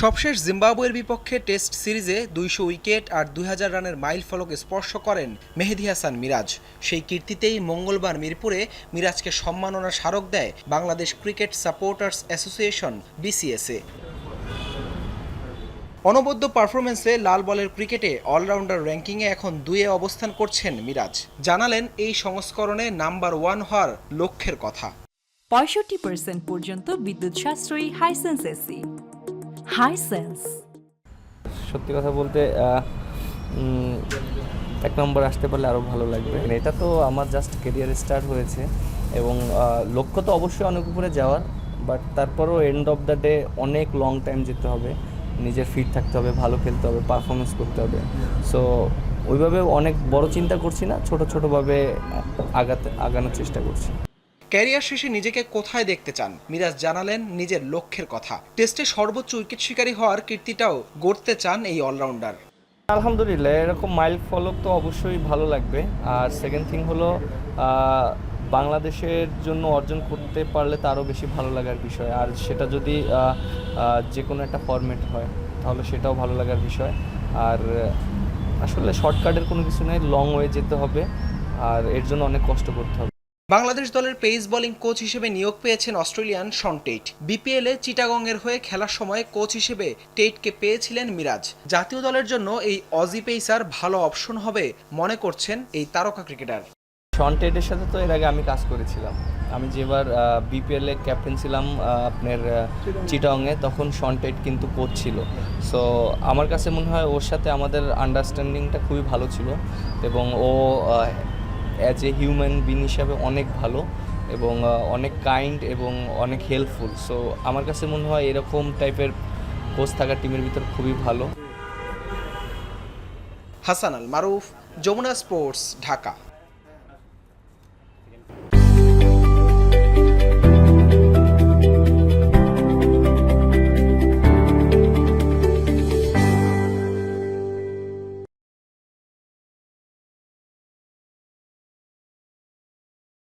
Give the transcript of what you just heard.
সবশেষ জিম্বাবুয়ের বিপক্ষে টেস্ট সিরিজে দুইশো উইকেট আর দুই হাজার রানের মাইল ফলক স্পর্শ করেন মেহেদি হাসান মিরাজ। সেই কীর্তিতেই মঙ্গলবার মিরপুরে মিরাজকে সম্মাননা স্মারক দেয় Bangladesh cricket supporters association, BCSA. অনবদ্য পারফরমেন্সে লাল বলের ক্রিকেটে অলরাউন্ডার র্যাঙ্কিংয়ে এখন দুয়ে অবস্থান করছেন মিরাজ। জানালেন, এই সংস্করণে নাম্বার ওয়ান হওয়ার লক্ষ্যের কথা। পঁয়ষট্টি পর্যন্ত বিদ্যুৎ সাশ্রয়ী হাইসেন্স এসি হাইসেন্স সত্যি কথা বলতে এক নম্বর আসতে পারলে আরও ভালো লাগবে। এটা তো আমার জাস্ট কেরিয়ার স্টার্ট হয়েছে এবং লক্ষ্য তো অবশ্যই অনেক উপরে যাওয়ার বাট তারপরও এন্ড অফ দ্য ডে অনেক লং টাইম যেতে হবে। নিজের ফিট থাকতে হবে, ভালো খেলতে হবে পারফরমেন্স করতে হবে। সো ওইভাবে অনেক বড় চিন্তা করছি না, ছোট ছোটোভাবে আগাতে, আগানোর চেষ্টা করছি। ক্যারিয়ার শেষে নিজেকে কোথায় দেখতে চান? মিরাজ জানালেন নিজের লক্ষ্যের কথা। টেস্টে সর্বোচ্চ উইকেট শিকারী হওয়ার কীর্তিটাও গড়তে চান এই অলরাউন্ডার। আলহামদুলিল্লাহ, এরকম মাইল ফলক তো অবশ্যই ভালো লাগবে। আর সেকেন্ড থিং হলো বাংলাদেশের জন্য অর্জন করতে পারলে তারও বেশি ভালো লাগার বিষয়। আর সেটা যদি যে কোনো একটা ফরম্যাট হয়, তাহলে সেটাও ভালো লাগার বিষয়। আর, আসলে শর্টকাটের কোনো কিছু নেই লং ওয়ে যেতে হবে। আর এর জন্য অনেক কষ্ট করতে হবে। বাংলাদেশ দলের পেস বোলিং কোচ হিসেবে নিয়োগ পেয়েছেন অস্ট্রেলিয়ান শন টেইট। বিপিএলে চিটাগংয়ের হয়ে খেলার সময় কোচ হিসেবে টেইটকে পেয়েছিলেন মিরাজ। জাতীয় দলের জন্য এই অজি পেসার ভালো অপশন হবে মনে করছেন এই তারকা ক্রিকেটার। শন টেডের সাথে তো এর আগে আমি কাজ করেছিলাম। আমি যেবার বিপিএল ক্যাপ্টেন ছিলাম আপনার চিটংয়ে তখন শন টেড কিন্তু কোচ ছিল। সো আমার কাছে মনে হয় ওর সাথে আমাদের আন্ডারস্ট্যান্ডিংটা খুবই ভালো ছিল এবং ও অ্যাজ এ হিউম্যান বিন হিসাবে অনেক ভালো এবং অনেক কাইন্ড এবং অনেক হেল্পফুল সো আমার কাছে মনে হয় এরকম টাইপের কোচ থাকা টিমের ভিতর খুবই ভালো। হাসান আল মারুফ, যমুনা স্পোর্টস ঢাকা।